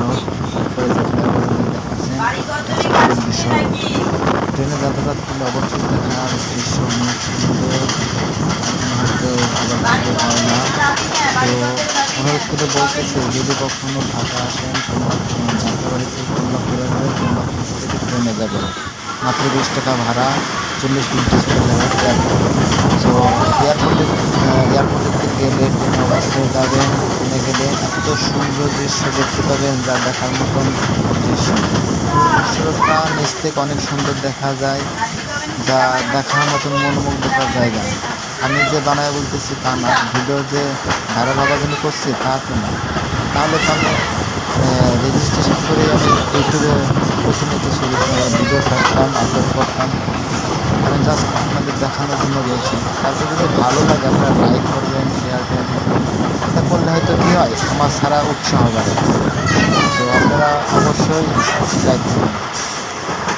Road ট্রেনে যাতায়াত করলে অবশ্যই দেখার দৃশ্য অনেক সুন্দর হয়তো আবার হয় না তো অনুরোধ করে বলতেছে যদি কখনো ঢাকা আসেন কিংবা যাত্রাবাড়িতে ট্রেনে যাবেন মাত্র বিশ টাকা ভাড়া, চল্লিশ চলে যাবে তো এয়ারপোর্টে এয়ারপোর্টের থেকে গেলে ট্রেনে অবশ্যই যাবেন গেলে এত সুন্দর দৃশ্য দেখতে পাবেন যা দেখার মতন দৃশ্য। দৃশ্যটা নিচ থেকে অনেক সুন্দর দেখা যায়, যা দেখার মতন মনোমুগ্ধকর জায়গা। আমি যে বানায় বলতেছি তা না, ভিডিও যে হওয়ার জন্য করছি তা তো না। তাহলে তো আমি রেজিস্ট্রেশন করে আমি ইউটিউবে প্রতিনিয়ত ভিডিও করতাম আপলোড করতাম। আমি জাস্ট আপনাদের দেখানোর জন্য বলছি। তারপর যদি ভালো লাগে আপনারা লাইক করবেন হয়তো কী হয় আমার সারা উৎসাহ বাড়ে। তো আপনারা অবশ্যই করবেন